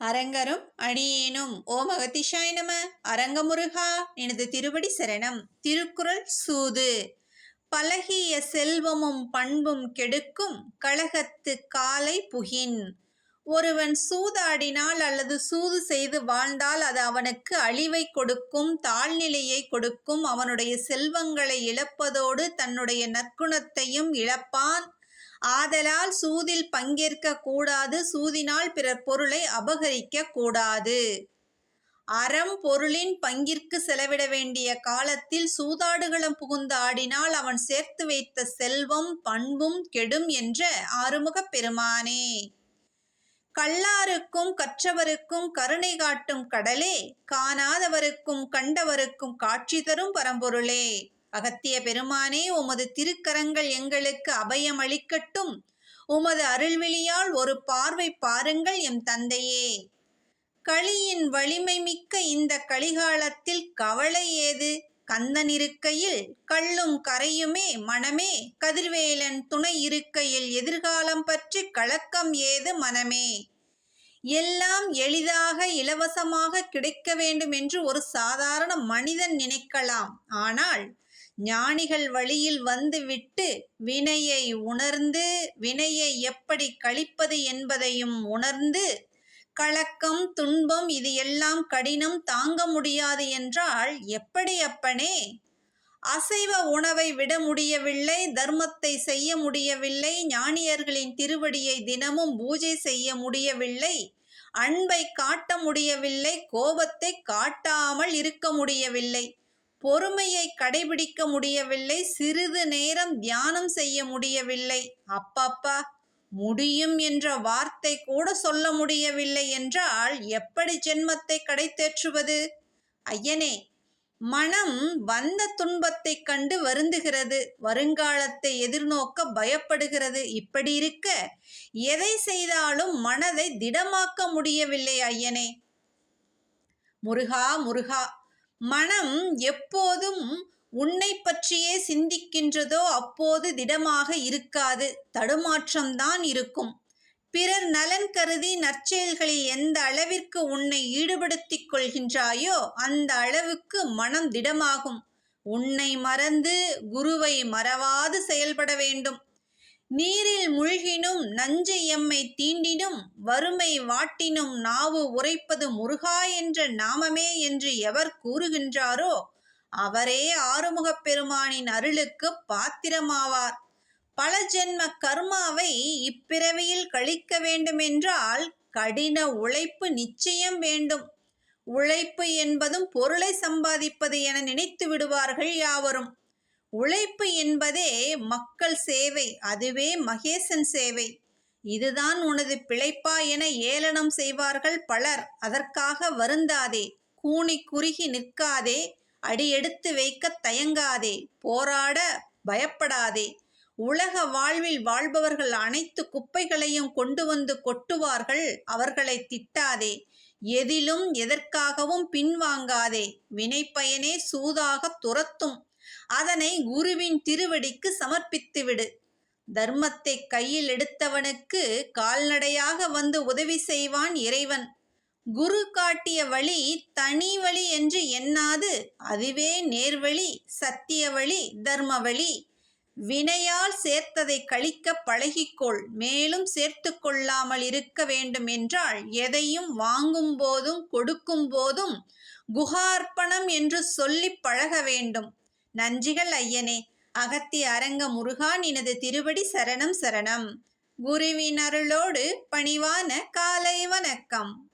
அரங்கரும் அடியேனும். ஓ மகதிஷாய நம. அரங்கமுருகா எனது திருவடி சரணம். திருக்குறள் சூது. பழகிய செல்வமும் பண்பும் கெடுக்கும் கழகத்து காலை புகின். ஒருவன் சூதாடினால் அல்லது சூது செய்து வாழ்ந்தால் அது அவனுக்கு அழிவை கொடுக்கும் தாழ்நிலையை கொடுக்கும். அவனுடைய செல்வங்களை இழப்பதோடு தன்னுடைய நற்குணத்தையும் இழப்பான். ஆதலால் சூதில் பங்கேற்க கூடாது சூதினால் பிறர் பொருளை அபகரிக்க கூடாது. அறம் பொருளின் பங்கிற்கு செலவிட வேண்டிய காலத்தில் சூதாடுகளம் புகுந்து ஆடினால் அவன் சேர்த்து வைத்த செல்வம் பண்பும் கெடும் என்ற ஆறுமுகப் பெருமானே. கல்லாருக்கும் கற்றவருக்கும் கருணை காட்டும் கடலே காணாதவருக்கும் கண்டவருக்கும் காட்சி தரும் பரம்பொருளே. அகத்திய பெருமானே உமது திருக்கரங்கள் எங்களுக்கு அபயம் அளிக்கட்டும் உமது அருள்விழியால் ஒரு பார்வை பாருங்கள் எம் தந்தையே. களியின் வலிமை மிக்க இந்த கலிகாலத்தில் கவலை ஏது? கந்தன் இருக்கையில் கள்ளும் கரையுமே மனமே. கதிர்வேலன் துணை இருக்கையில் எதிர்காலம் பற்றி கலக்கம் ஏது மனமே? எல்லாம் எளிதாக இலவசமாக கிடைக்க வேண்டும் என்று ஒரு சாதாரண மனிதன் நினைக்கலாம். ஆனால் ஞானிகள் வழியில் வந்துவிட்டு வினையை உணர்ந்து வினையை எப்படி கழிப்பது என்பதையும் உணர்ந்து கலக்கம் துன்பம் இது எல்லாம் கடினம் தாங்க முடியாது என்றால் எப்படி அப்பனே? அசைவ உணவை விட முடியவில்லை தர்மத்தை செய்ய முடியவில்லை ஞானியர்களின் திருவடியை தினமும் பூஜை செய்ய முடியவில்லை அன்பை காட்ட முடியவில்லை கோபத்தை காட்டாமல் இருக்க முடியவில்லை. பொறுமையை கடைபிடிக்க முடியவில்லை. சிறிது நேரம் தியானம் செய்ய முடியவில்லை. அப்பப்பா முடியும் என்ற வார்த்தை கூட சொல்ல முடியவில்லை என்றால் எப்படி ஜென்மத்தை கடைத்தேற்றுவது? ஐயனே மனம் வந்த துன்பத்தை கண்டு வருந்துகிறது. வருங்காலத்தை எதிர்நோக்க பயப்படுகிறது. இப்படி இருக்க எதை செய்தாலும் மனதை திடமாக்க முடியவில்லை ஐயனே. முருகா முருகா மனம் எப்போதும் உன்னை பற்றியே சிந்திக்கின்றதோ அப்போது திடமாக இருக்காது. தடுமாற்றம்தான் இருக்கும். பிறர் நலன் கருதி நற்செயல்களில் எந்த அளவிற்கு உன்னை ஈடுபடுத்திக் கொள்கின்றாயோ அந்த அளவுக்கு மனம் திடமாகும். உன்னை மறந்து குருவை மறவாது செயல்பட வேண்டும். நீரில் முழுகினும் நஞ்சு எம்மை தீண்டினும் வறுமை வாட்டினும் நாவு உரைப்பது முருகா என்ற நாமமே என்று எவர் கூறுகின்றாரோ அவரே ஆறுமுகப் பெருமானின் அருளுக்கு பாத்திரமாவார். பல ஜென்ம கர்மாவை இப்பிறவியில் கழிக்க வேண்டுமென்றால் கடின உழைப்பு நிச்சயம் வேண்டும். உழைப்பு என்பதும் பொருளை சம்பாதிப்பது என நினைத்து விடுவார்கள் யாவரும். உழைப்பு என்பதே மக்கள் சேவை அதுவே மகேசன் சேவை. இதுதான் உனது பிழைப்பா என ஏளனம் செய்வார்கள் பலர். அதற்காக வருந்தாதே கூனி குறுகி நிற்காதே அடியெடுத்து வைக்க தயங்காதே போராட பயப்படாதே. உலக வாழ்வில் வாழ்பவர்கள் அனைத்து குப்பைகளையும் கொண்டு வந்து கொட்டுவார்கள் அவர்களை திட்டாதே. எதிலும் எதற்காகவும் பின்வாங்காதே வினைப்பயனே சூதாக துரத்தும். அதனை குருவின் திருவடிக்கு சமர்ப்பித்துவிடு. தர்மத்தை கையில் எடுத்தவனுக்கு கால்நடையாக வந்து உதவி செய்வான் இறைவன். குரு காட்டிய வழி தனி வழி என்று எண்ணாது அதுவே நேர்வழி சத்திய வழி தர்ம வழி. வினையால் சேர்த்ததை கழிக்க பழகிக்கொள் மேலும் சேர்த்து கொள்ளாமல் இருக்க வேண்டும் என்றால் எதையும் வாங்கும் போதும் கொடுக்கும் போதும் குகார்ப்பணம் என்று சொல்லி பழக வேண்டும். நன்றிகள் ஐயனே. அகத்திய அரங்க முருகான் எனது திருவடி சரணம் சரணம். குருவின் அருளோடு பணிவான காலை வணக்கம்.